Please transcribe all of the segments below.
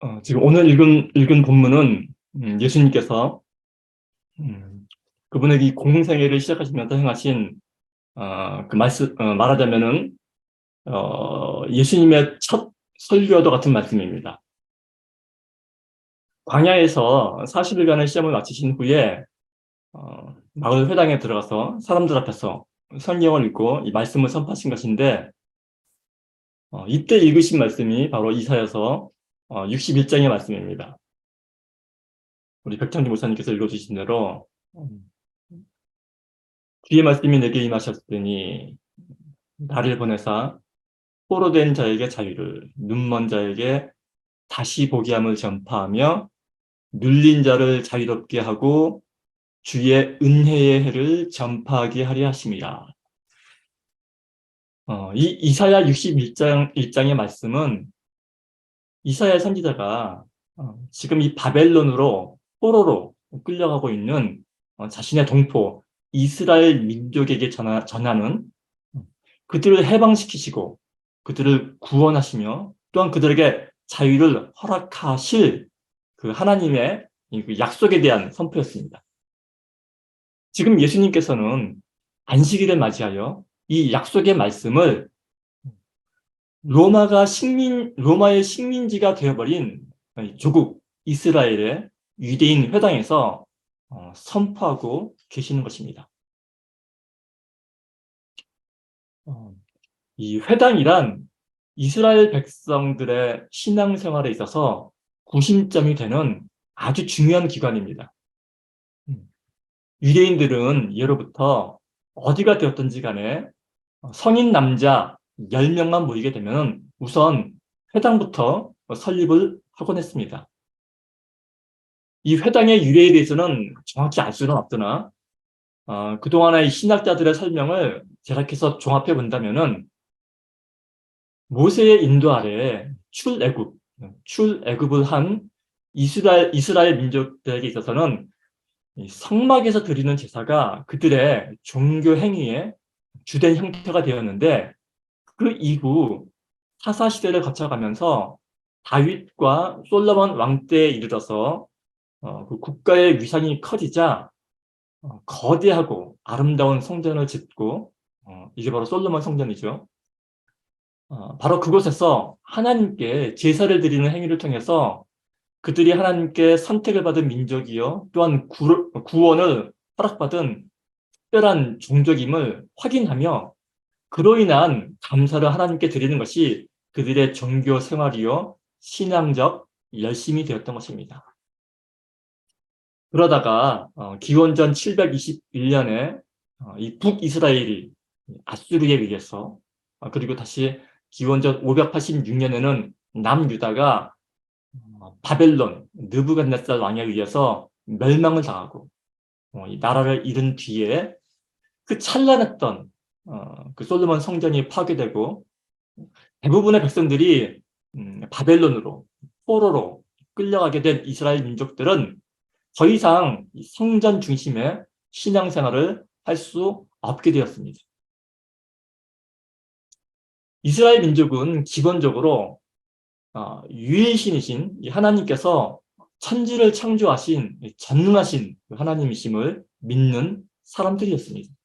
어, 지금 오늘 읽은, 읽은 본문은 음, 예수님께서 음, 그분의 이 공생애를 시작하시면서 행하신 어, 그 말씀 어, 말하자면은 어, 예수님의 첫 설교와도 같은 말씀입니다. 광야에서 40일간의 시험을 마치신 후에 어, 마을 회당에 들어가서 사람들 앞에서 성경을 읽고 이 말씀을 선포하신 것인데 어, 이때 읽으신 말씀이 바로 이사여서 어, 61장의 말씀입니다. 우리 백창주 목사님께서 읽어주신 대로 음, 뒤에 말씀이 내게 임하셨으니 나를 보내사 포로 된 자에게 자유를 눈먼 자에게 다시 보게 함을 전파하며 눌린 자를 자유롭게 하고 주의 은혜의 해를 전파하게 하려 하심이라. 어, 이 이사야 61장 1장의 말씀은 이사야 선지자가 어, 지금 이 바벨론으로 포로로 끌려가고 있는 어, 자신의 동포 이스라엘 민족에게 전하, 전하는 그들을 해방시키시고 그들을 구원하시며 또한 그들에게 자유를 허락하실 그 하나님의 그 약속에 대한 선포였습니다. 지금 예수님께서는 안식일을 맞이하여 이 약속의 말씀을 로마가 식민, 로마의 식민지가 되어버린 조국 이스라엘의 유대인 회당에서 어, 선포하고 계시는 것입니다. 어, 이 회당이란 이스라엘 백성들의 신앙생활에 있어서 구심점이 되는 아주 중요한 기관입니다. 음, 유대인들은 예로부터 어디가 되었든지 간에 성인 남자 10명만 모이게 되면 우선 회당부터 설립을 하곤 했습니다. 이 회당의 유래에 대해서는 정확히 알 수는 없으나 어, 그동안의 신학자들의 설명을 제작해서 종합해 본다면은 모세의 인도 아래 출애굽, 출애굽을 한 이스라엘 이스라엘 민족들에게 있어서는 성막에서 드리는 제사가 그들의 종교 행위의 주된 형태가 되었는데 그 이후 사사 시대를 거쳐가면서 다윗과 솔로몬 왕 때에 이르러서 어, 그 국가의 위상이 커지자 어, 거대하고 아름다운 성전을 짓고 어, 이게 바로 솔로몬 성전이죠. 어, 바로 그곳에서 하나님께 제사를 드리는 행위를 통해서 그들이 하나님께 선택을 받은 민족이요 또한 구, 구원을 허락받은 특별한 종족임을 확인하며 그로 인한 감사를 하나님께 드리는 것이 그들의 종교 생활이요 신앙적 열심이 되었던 것입니다. 그러다가 어, 기원전 721년에 어, 이 북이스라엘이 아수르에 의해서 어, 그리고 다시 기원전 586년에는 남유다가 어, 바벨론 느부갓네살 왕에 의해서 멸망을 당하고 어, 이 나라를 잃은 뒤에 그 찬란했던 어, 그 솔로몬 성전이 파괴되고 대부분의 백성들이 음, 바벨론으로 포로로 끌려가게 된 이스라엘 민족들은 더 이상 성전 중심의 신앙생활을 할 수 없게 되었습니다. 이스라엘 민족은 기본적으로 어, 유일신이신 하나님께서 천지를 창조하신 전능하신 그 하나님이심을 믿는 사람들이었습니다.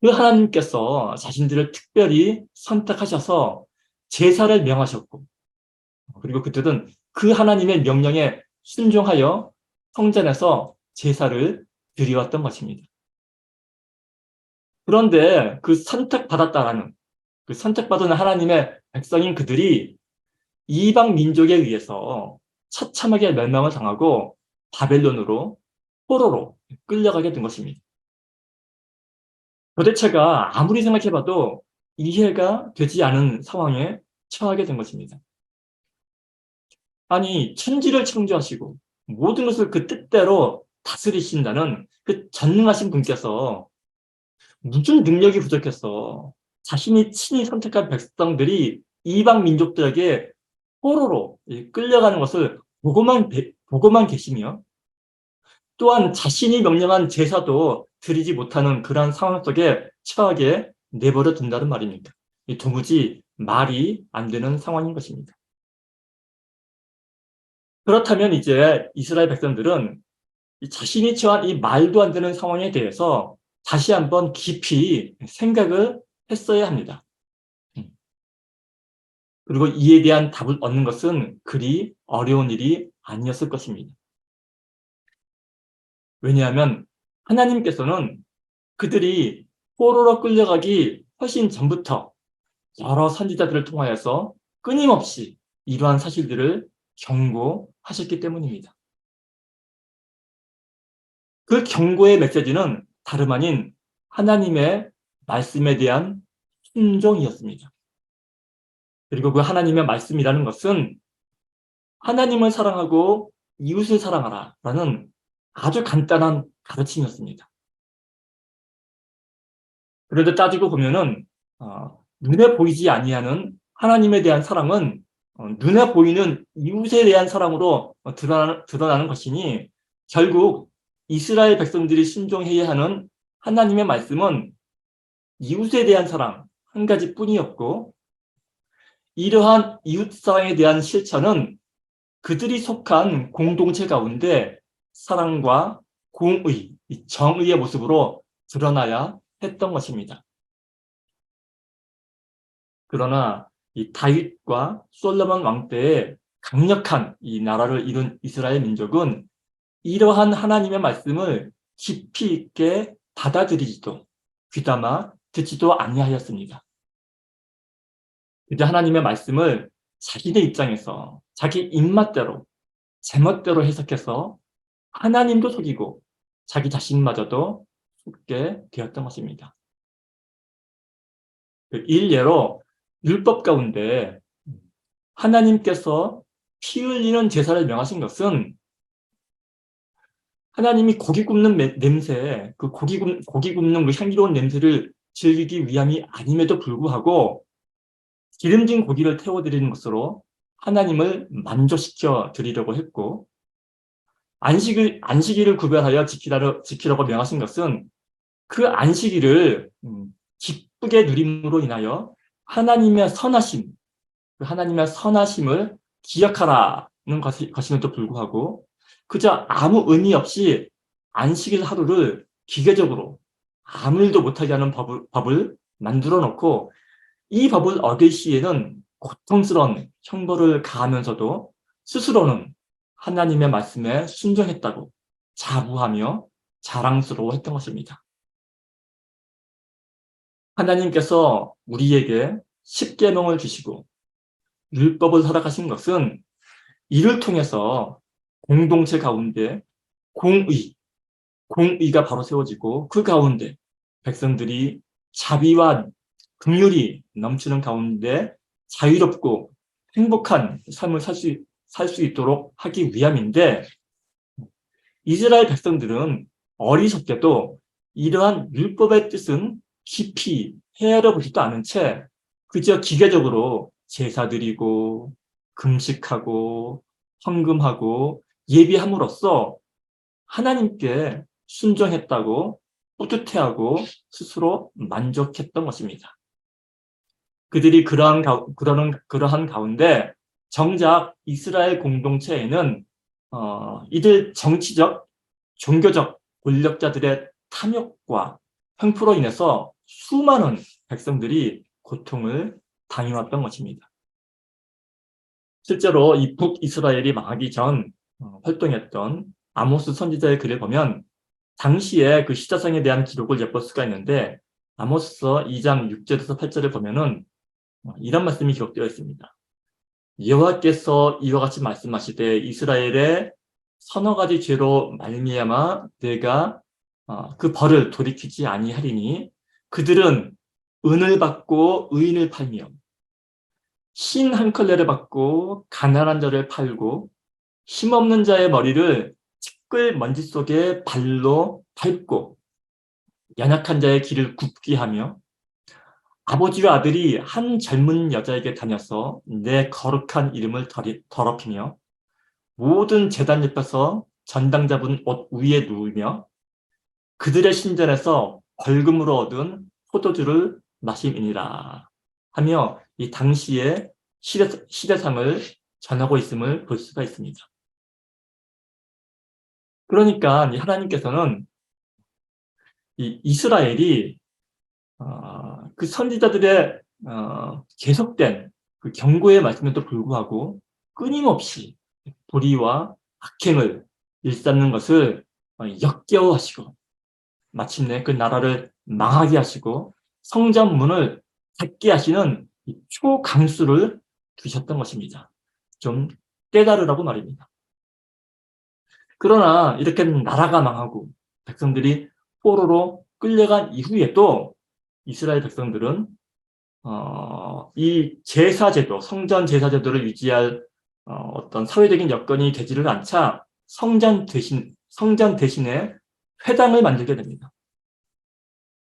그 하나님께서 자신들을 특별히 선택하셔서 제사를 명하셨고 그리고 그들은 그 하나님의 명령에 순종하여 성전에서 제사를 드리웠던 것입니다. 그런데 그 선택받았다라는 그 선택받은 하나님의 백성인 그들이 이방 민족에 의해서 처참하게 멸망을 당하고 바벨론으로 포로로 끌려가게 된 것입니다. 도대체가 아무리 생각해봐도 이해가 되지 않은 상황에 처하게 된 것입니다. 아니 천지를 창조하시고 모든 것을 그 뜻대로 다스리신다는 그 전능하신 분께서 무슨 능력이 부족해서 자신이 친히 선택한 백성들이 이방 민족들에게 포로로 끌려가는 것을 보고만, 보고만 계시며 또한 자신이 명령한 제사도 드리지 못하는 그러한 상황 속에 처하게 내버려 둔다는 말입니다. 도무지 말이 안 되는 상황인 것입니다. 그렇다면 이제 이스라엘 백성들은 이 자신이 처한 이 말도 안 되는 상황에 대해서 다시 한번 깊이 생각을 했어야 합니다. 음. 그리고 이에 대한 답을 얻는 것은 그리 어려운 일이 아니었을 것입니다. 왜냐하면 하나님께서는 그들이 포로로 끌려가기 훨씬 전부터 여러 선지자들을 통하여서 끊임없이 이러한 사실들을 경고하셨기 때문입니다. 그 경고의 메시지는 다름 아닌 하나님의 말씀에 대한 순종이었습니다. 그리고 그 하나님의 말씀이라는 것은 하나님을 사랑하고 이웃을 사랑하라 라는 아주 간단한 가르침이었습니다. 그런데 따지고 보면은 어, 눈에 보이지 아니하는 하나님에 대한 사랑은 어, 눈에 보이는 이웃에 대한 사랑으로 어, 드러나, 드러나는 것이니 결국 이스라엘 백성들이 순종해야 하는 하나님의 말씀은 이웃에 대한 사랑 한 가지 뿐이었고 이러한 이웃 사랑에 대한 실천은 그들이 속한 공동체 가운데 사랑과 공의, 정의의 모습으로 드러나야 했던 것입니다. 그러나 이 다윗과 솔로몬 왕 때의 강력한 이 나라를 이룬 이스라엘 민족은 이러한 하나님의 말씀을 깊이 있게 받아들이지도 귀담아 듣지도 아니하였습니다. 이제 하나님의 말씀을 자기의 입장에서 자기 입맛대로 제멋대로 해석해서 하나님도 속이고 자기 자신마저도 속게 되었던 것입니다. 그 일례로 율법 가운데 하나님께서 피 흘리는 제사를 명하신 것은 하나님이 고기 굽는 냄새, 그 고기, 굽, 고기 굽는 그 향기로운 냄새를 즐기기 위함이 아님에도 불구하고 기름진 고기를 태워드리는 것으로 하나님을 만족시켜 드리려고 했고 안식을, 안식일을 구별하여 지키라, 지키라고 명하신 것은 그 안식일을 음, 기쁘게 누림으로 인하여 하나님의 선하심, 그 하나님의 선하심을 기억하라는 것임에도 불구하고 그저 아무 의미 없이 안식일 하루를 기계적으로 아무 일도 못하게 하는 법을, 법을 만들어 놓고 이 법을 어길 시에는 고통스러운 형벌을 가하면서도 스스로는 하나님의 말씀에 순종했다고 자부하며 자랑스러워했던 것입니다. 하나님께서 우리에게 십계명을 주시고 율법을 허락하신 것은 이를 통해서 공동체 가운데 공의, 공의가 바로 세워지고 그 가운데 백성들이 자비와 긍휼이 넘치는 가운데 자유롭고 행복한 삶을 살 수 살 수 있도록 하기 위함인데 이스라엘 백성들은 어리석게도 이러한 율법의 뜻은 깊이 헤아려 보지도 않은 채 그저 기계적으로 제사 드리고 금식하고 헌금하고 예비함으로써 하나님께 순종했다고 뿌듯해하고 스스로 만족했던 것입니다. 그들이 그러한, 그러는, 그러한 가운데 정작 이스라엘 공동체에는 어, 이들 정치적, 종교적 권력자들의 탐욕과 횡포로 인해서 수많은 백성들이 고통을 당해왔던 것입니다. 실제로 이 북이스라엘이 망하기 전 어, 활동했던 아모스 선지자의 글을 보면 당시에 그 시자성에 대한 기록을 엿볼 수가 있는데 아모스서 2장 6절에서 8절을 보면은 어, 이런 말씀이 기록되어 있습니다. 여호와께서 이와 같이 말씀하시되 이스라엘의 서너 가지 죄로 말미암아 내가 어, 그 벌을 돌이키지 아니하리니 그들은 은을 받고 의인을 팔며 신한 컬레를 받고 가난한 자를 팔고 힘없는 자의 머리를 티끌 먼지 속에 발로 밟고 연약한 자의 길을 굽게 하며 아버지와 아들이 한 젊은 여자에게 다녀서 내 거룩한 이름을 더럽히며 모든 재단 옆에서 전당 잡은 옷 위에 누우며 그들의 신전에서 벌금으로 얻은 포도주를 마심이니라 하며 이 당시의 시대, 시대상을 전하고 있음을 볼 수가 있습니다. 그러니까 이 하나님께서는 이 이스라엘이 어, 그 선지자들의 어, 계속된 그 경고의 말씀에도 불구하고 끊임없이 불의와 악행을 일삼는 것을 어, 역겨워하시고 마침내 그 나라를 망하게 하시고 성전문을 닫게 하시는 이 초강수를 두셨던 것입니다. 좀 깨달으라고 말입니다. 그러나 이렇게 나라가 망하고 백성들이 포로로 끌려간 이후에도 이스라엘 백성들은 어, 이 제사제도, 성전 제사제도를 유지할 어, 어떤 사회적인 여건이 되지를 않자 성전 대신 성전 대신에 회당을 만들게 됩니다.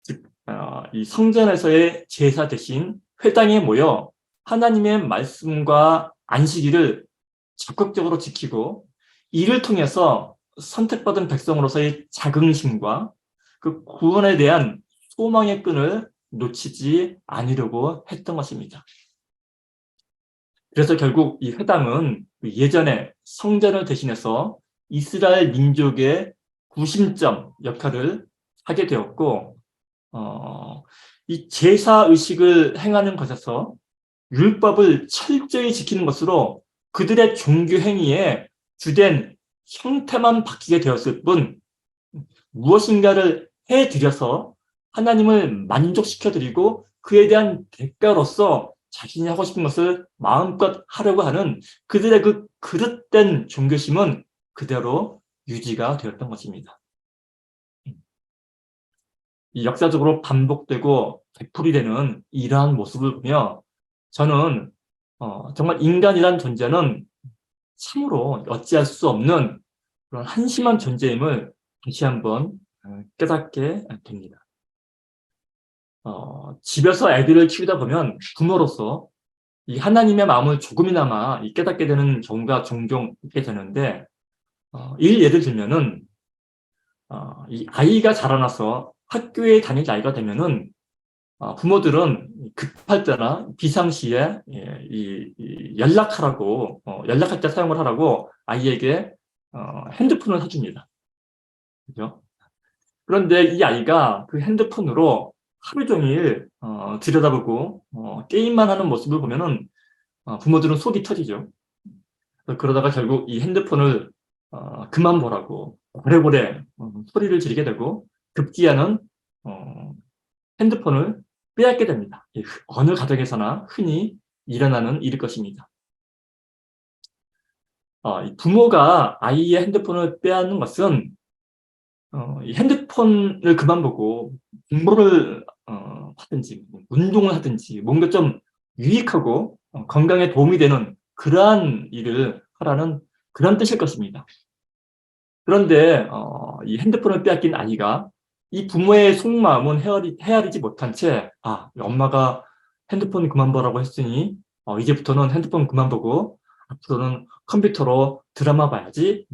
즉, 어, 이 성전에서의 제사 대신 회당에 모여 하나님의 말씀과 안식일을 적극적으로 지키고 이를 통해서 선택받은 백성으로서의 자긍심과 그 구원에 대한 소망의 끈을 놓치지 않으려고 했던 것입니다. 그래서 결국 이 회당은 예전에 성전을 대신해서 이스라엘 민족의 구심점 역할을 하게 되었고, 어, 이 제사 의식을 행하는 것에서 율법을 철저히 지키는 것으로 그들의 종교 행위에 주된 형태만 바뀌게 되었을 뿐 무엇인가를 해드려서 하나님을 만족시켜드리고 그에 대한 대가로서 자신이 하고 싶은 것을 마음껏 하려고 하는 그들의 그 그릇된 종교심은 그대로 유지가 되었던 것입니다. 역사적으로 반복되고 되풀이 되는 이러한 모습을 보며 저는 어, 정말 인간이란 존재는 참으로 어찌할 수 없는 그런 한심한 존재임을 다시 한번 어, 깨닫게 됩니다. 어, 집에서 애들을 키우다 보면 부모로서 이 하나님의 마음을 조금이나마 깨닫게 되는 경우가 종종 있게 되는데 어, 일 예를 들면은 어, 이 아이가 자라나서 학교에 다닐 나이가 되면은 어, 부모들은 급할 때나 비상시에 예, 이, 이 연락하라고 어, 연락할 때 사용을 하라고 아이에게 어, 핸드폰을 사줍니다. 그죠? 그런데 이 아이가 그 핸드폰으로 하루 종일 어, 들여다보고 어, 게임만 하는 모습을 보면은 어, 부모들은 속이 터지죠. 그러다가 결국 이 핸드폰을 어, 그만 보라고 오래오래 어, 소리를 지르게 되고 급기야는 어, 핸드폰을 빼앗게 됩니다. 어느 가정에서나 흔히 일어나는 일일 것입니다. 어, 부모가 아이의 핸드폰을 빼앗는 것은 어, 이 핸드폰을 그만 보고 공부를 어, 하든지 운동을 하든지 뭔가 좀 유익하고 어, 건강에 도움이 되는 그러한 일을 하라는 그런 뜻일 것입니다. 그런데 어, 이 핸드폰을 빼앗긴 아이가 이 부모의 속마음은 헤아리, 헤아리지 못한 채, 아, 엄마가 핸드폰 그만 보라고 했으니, 어, 이제부터는 핸드폰 그만 보고, 앞으로는 컴퓨터로 드라마 봐야지.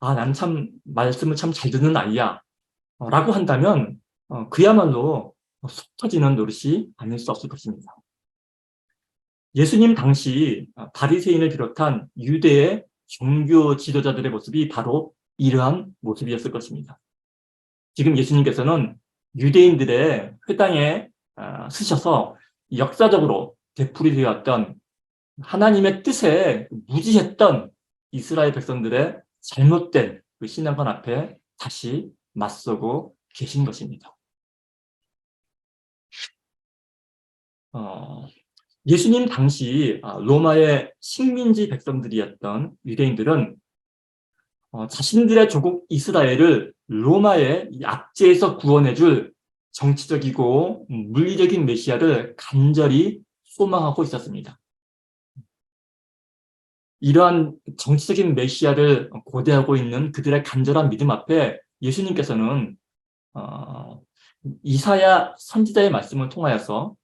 아, 난 참, 말씀을 참 잘 듣는 아이야. 어, 라고 한다면, 어, 그야말로 속 터지는 노릇이 아닐 수 없을 것입니다. 예수님 당시 바리새인을 비롯한 유대의 종교 지도자들의 모습이 바로 이러한 모습이었을 것입니다. 지금 예수님께서는 유대인들의 회당에 아, 쓰셔서 역사적으로 되풀이 되었던 하나님의 뜻에 무지했던 이스라엘 백성들의 잘못된 그 신앙관 앞에 다시 맞서고 계신 것입니다. 어, 예수님 당시 아, 로마의 식민지 백성들이었던 유대인들은 어, 자신들의 조국 이스라엘을 로마의 압제에서 구원해줄 정치적이고 물리적인 메시아를 간절히 소망하고 있었습니다. 이러한 정치적인 메시아를 고대하고 있는 그들의 간절한 믿음 앞에 예수님께서는 어, 이사야 선지자의 말씀을 통하여서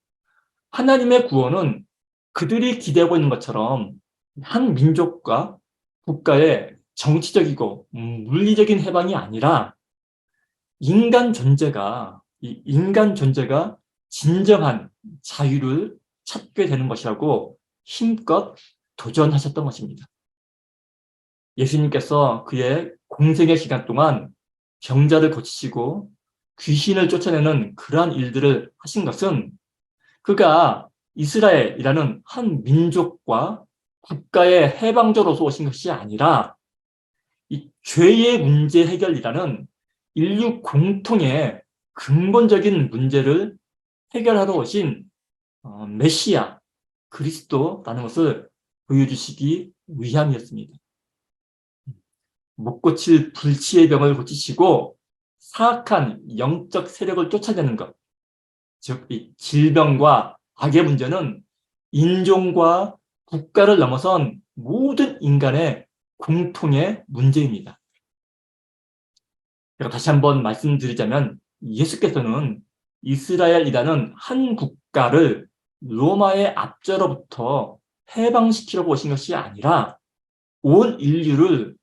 하나님의 구원은 그들이 기대하고 있는 것처럼 한 민족과 국가의 정치적이고 음, 물리적인 해방이 아니라 인간 존재가 이 인간 존재가 진정한 자유를 찾게 되는 것이라고 힘껏 도전하셨던 것입니다. 예수님께서 그의 공생의 기간 동안 병자를 고치시고 귀신을 쫓아내는 그러한 일들을 하신 것은 그가 이스라엘이라는 한 민족과 국가의 해방자로서 오신 것이 아니라 이 죄의 문제 해결이라는 인류 공통의 근본적인 문제를 해결하러 오신 어, 메시아 그리스도라는 것을 보여주시기 위함이었습니다. 못 고칠 불치의 병을 고치시고 사악한 영적 세력을 쫓아내는 것, 즉, 이 질병과 악의 문제는 인종과 국가를 넘어선 모든 인간의 공통의 문제입니다. 제가 다시 한번 말씀드리자면 예수께서는 이스라엘이라는 한 국가를 로마의 압제로부터 해방시키려고 오신 것이 아니라 온 인류를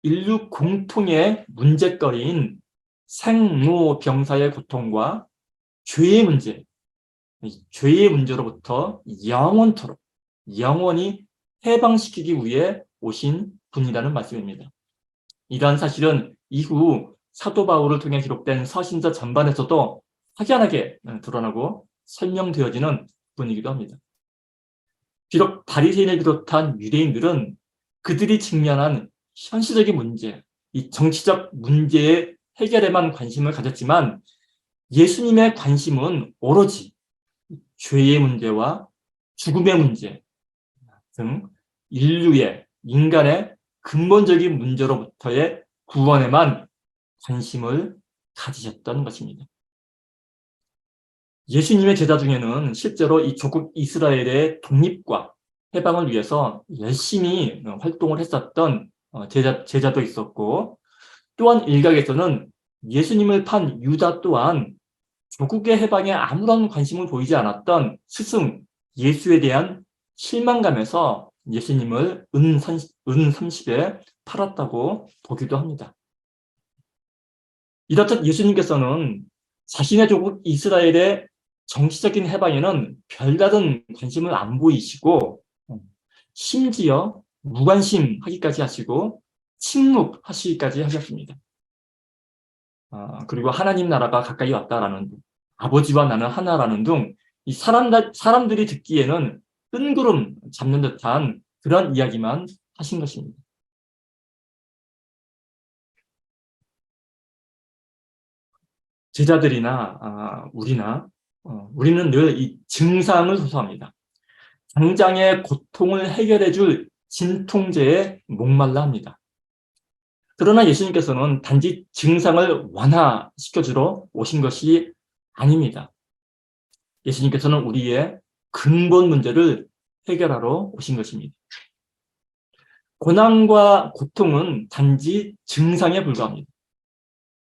인류 공통의 문제거리인 생로병사의 고통과 죄의 문제, 죄의 문제로부터 영원토록 영원히 해방시키기 위해 오신 분이라는 말씀입니다. 이러한 사실은 이후 사도 바울을 통해 기록된 서신서 전반에서도 확연하게 드러나고 설명되어지는 분이기도 합니다. 비록 바리새인을 비롯한 유대인들은 그들이 직면한 현실적인 문제, 이 정치적 문제의 해결에만 관심을 가졌지만 예수님의 관심은 오로지 죄의 문제와 죽음의 문제 등 인류의 인간의 근본적인 문제로부터의 구원에만 관심을 가지셨던 것입니다. 예수님의 제자 중에는 실제로 이 조국 이스라엘의 독립과 해방을 위해서 열심히 활동을 했었던 어, 제자, 제자도 있었고 또한 일각에서는 예수님을 판 유다 또한 조국의 해방에 아무런 관심을 보이지 않았던 스승 예수에 대한 실망감에서 예수님을 은, 30에 팔았다고 보기도 합니다. 이렇듯 예수님께서는 자신의 조국 이스라엘의 정치적인 해방에는 별다른 관심을 안 보이시고 심지어 무관심하기까지 하시고 침묵하시기까지 하셨습니다. 아, 그리고 하나님 나라가 가까이 왔다라는 아버지와 나는 하나라는 등 이 사람, 사람들이 듣기에는 뜬구름 잡는 듯한 그런 이야기만 하신 것입니다. 제자들이나 아, 우리나 어, 우리는 늘 이 증상을 호소합니다. 당장의 고통을 해결해 줄 진통제에 목말라 합니다. 그러나 예수님께서는 단지 증상을 완화시켜주러 오신 것이 아닙니다. 예수님께서는 우리의 근본 문제를 해결하러 오신 것입니다. 고난과 고통은 단지 증상에 불과합니다.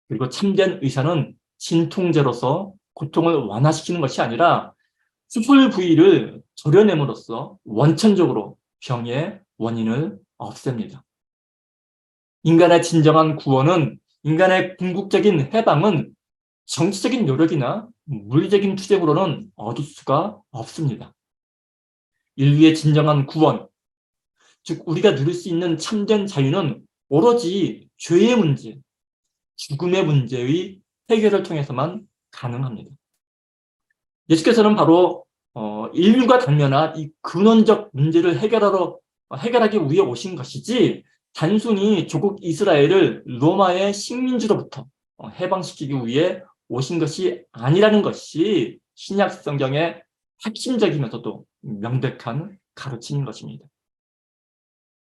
그리고 참된 의사는 진통제로서 고통을 완화시키는 것이 아니라 수술 부위를 도려냄으로써 원천적으로 병의 원인을 없앱니다. 인간의 진정한 구원은 인간의 궁극적인 해방은 정치적인 노력이나 물리적인 투쟁으로는 얻을 수가 없습니다. 인류의 진정한 구원, 즉 우리가 누릴 수 있는 참된 자유는 오로지 죄의 문제, 죽음의 문제의 해결을 통해서만 가능합니다. 예수께서는 바로 어, 인류가 당면한 이 근원적 문제를 해결하러 해결하기 위해 오신 것이지 단순히 조국 이스라엘을 로마의 식민지로부터 어, 해방시키기 위해 오신 것이 아니라는 것이 신약 성경의 핵심적이면서도 명백한 가르침인 것입니다.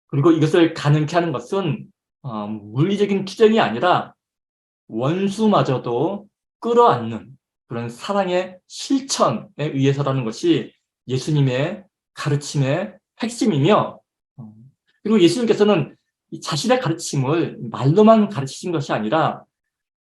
그리고 이것을 가능케 하는 것은 어, 물리적인 투쟁이 아니라 원수마저도 끌어안는 그런 사랑의 실천에 의해서라는 것이 예수님의 가르침의 핵심이며 어, 그리고 예수님께서는 자신의 가르침을 말로만 가르치신 것이 아니라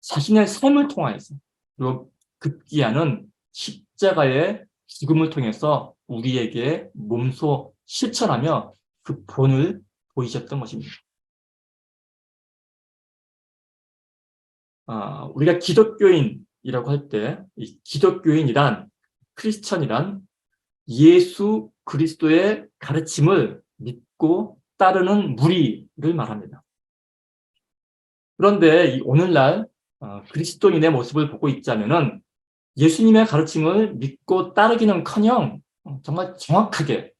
자신의 삶을 통하여서 그리고 급기야는 십자가의 죽음을 통해서 우리에게 몸소 실천하며 그 본을 보이셨던 것입니다. 아, 우리가 기독교인이라고 할 때, 기독교인이란, 크리스천이란 예수 그리스도의 가르침을 믿고 따르는 무리를 말합니다. 그런데 이 오늘날 어, 그리스도인의 모습을 보고 있자면은 예수님의 가르침을 믿고 따르기는커녕 어, 정말 정확하게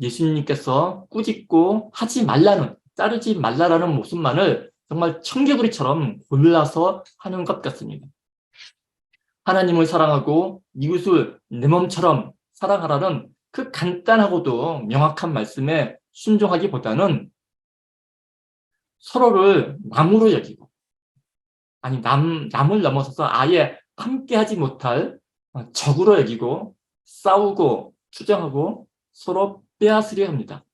예수님께서 꾸짖고 하지 말라는 따르지 말라라는 모습만을 정말 청개구리처럼 골라서 하는 것 같습니다. 하나님을 사랑하고 이웃을 내 몸처럼 사랑하라는 그 간단하고도 명확한 말씀에 순종하기보다는 서로를 남으로 여기고 아니 남 남을 넘어서서 아예 함께하지 못할 적으로 여기고 싸우고 투정하고 서로 빼앗으려 합니다.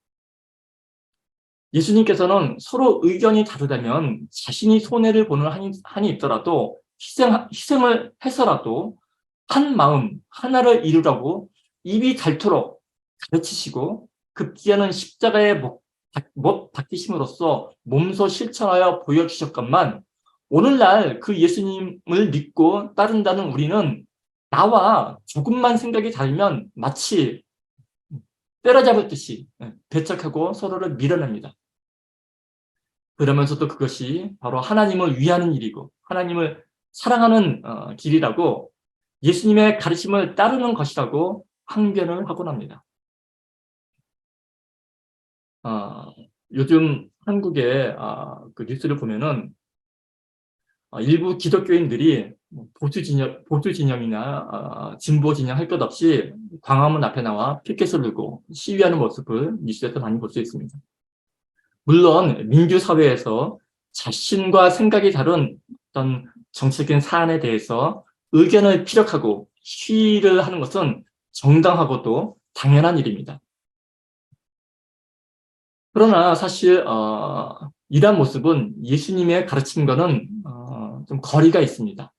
예수님께서는 서로 의견이 다르다면 자신이 손해를 보는 한이, 한이 있더라도 희생, 희생을 해서라도 한 마음 하나를 이루라고 입이 닳도록 가르치시고 급기야는 십자가의 못, 못 박히심으로써 몸소 실천하여 보여주셨건만 오늘날 그 예수님을 믿고 따른다는 우리는 나와 조금만 생각이 다르면 마치 때려잡을 듯이 배척하고 서로를 밀어냅니다. 그러면서도 그것이 바로 하나님을 위하는 일이고 하나님을 사랑하는 어, 길이라고 예수님의 가르침을 따르는 것이라고 항변을 하곤 합니다. 어, 요즘 한국의 어, 그 뉴스를 보면은 어, 일부 기독교인들이 뭐 보수 진영, 보수 진영이나 어, 진보 진영 할 것 없이 광화문 앞에 나와 피켓을 들고 시위하는 모습을 뉴스에서 많이 볼 수 있습니다. 물론 민주 사회에서 자신과 생각이 다른 어떤 정치적인 사안에 대해서 의견을 피력하고 시위를 하는 것은 정당하고도 당연한 일입니다. 그러나 사실 어, 이러한 모습은 예수님의 가르침과는 어, 좀 거리가 있습니다.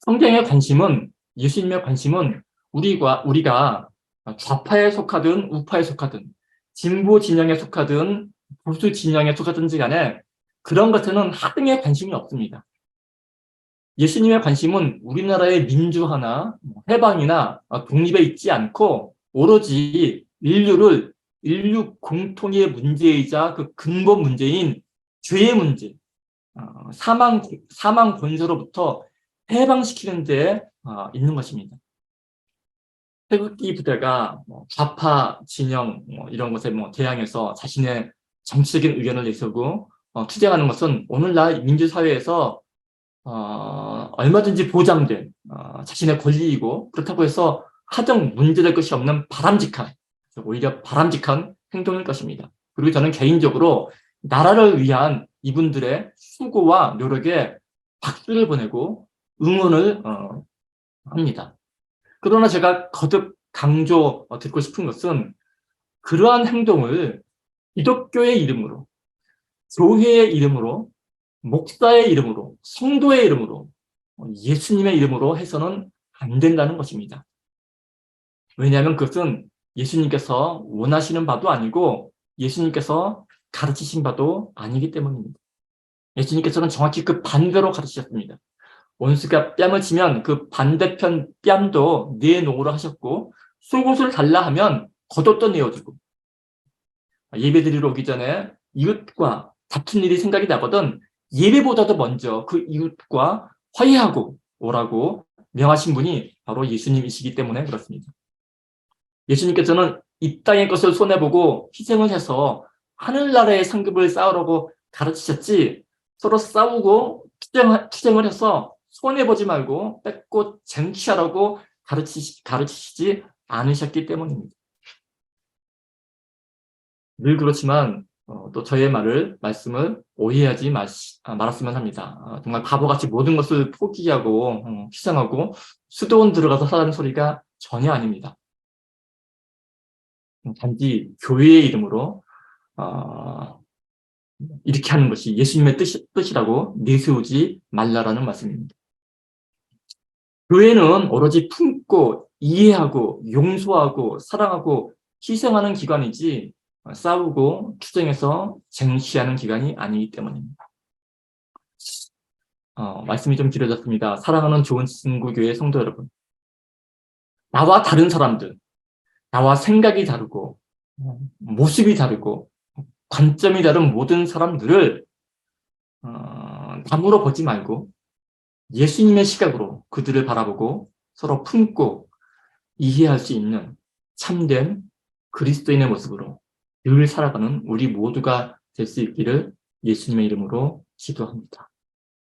성경의 관심은 예수님의 관심은 우리가 우리가 좌파에 속하든 우파에 속하든 진보 진영에 속하든 보수 진영에 속하든지 간에 그런 것에는 하등의 관심이 없습니다. 예수님의 관심은 우리나라의 민주화나 뭐 해방이나 독립에 있지 않고 오로지 인류를 인류 공통의 문제이자 그 근본 문제인 죄의 문제, 어, 사망 사망 권세로부터 해방시키는 데 어, 있는 것입니다. 태극기 부대가 뭐 좌파 진영 뭐 이런 것에 뭐 대항해서 자신의 정치적인 의견을 내세우고 어, 투쟁하는 것은 오늘날 민주사회에서 어, 얼마든지 보장된 어, 자신의 권리이고 그렇다고 해서 하등 문제될 것이 없는 바람직한 오히려 바람직한 행동일 것입니다. 그리고 저는 개인적으로 나라를 위한 이분들의 수고와 노력에 박수를 보내고 응원을 어, 합니다. 그러나 제가 거듭 강조 어, 듣고 싶은 것은 그러한 행동을 기독교의 이름으로, 교회의 이름으로, 목사의 이름으로, 성도의 이름으로, 예수님의 이름으로 해서는 안 된다는 것입니다. 왜냐하면 그것은 예수님께서 원하시는 바도 아니고 예수님께서 가르치신 바도 아니기 때문입니다. 예수님께서는 정확히 그 반대로 가르치셨습니다. 원수가 뺨을 치면 그 반대편 뺨도 내놓으라 하셨고 속옷을 달라 하면 겉옷도 내어주고 예배 드리러 오기 전에 이웃과 다툰 일이 생각이 나거든 예배보다도 먼저 그 이웃과 화해하고 오라고 명하신 분이 바로 예수님이시기 때문에 그렇습니다. 예수님께서는 이 땅의 것을 손해보고 희생을 해서 하늘나라의 상급을 쌓으라고 가르치셨지 서로 싸우고 투쟁, 투쟁을 해서 손해보지 말고 뺏고 쟁취하라고 가르치, 가르치시지 않으셨기 때문입니다. 늘 그렇지만 어, 또 저의 말을 말씀을 오해하지 마시, 아, 말았으면 합니다. 아, 정말 바보같이 모든 것을 포기하고 어, 희생하고 수도원 들어가서 하라는 소리가 전혀 아닙니다. 단지 교회의 이름으로 어, 이렇게 하는 것이 예수님의 뜻이, 뜻이라고 내세우지 말라라는 말씀입니다. 교회는 오로지 품고 이해하고 용서하고 사랑하고 희생하는 기관이지 싸우고 투쟁해서 쟁취하는 기관이 아니기 때문입니다. 어, 말씀이 좀 길어졌습니다. 사랑하는 좋은 친구교회 성도 여러분. 나와 다른 사람들, 나와 생각이 다르고 모습이 다르고 관점이 다른 모든 사람들을 어, 감으로 보지 말고 예수님의 시각으로 그들을 바라보고 서로 품고 이해할 수 있는 참된 그리스도인의 모습으로 늘 살아가는 우리 모두가 될 수 있기를 예수님의 이름으로 기도합니다.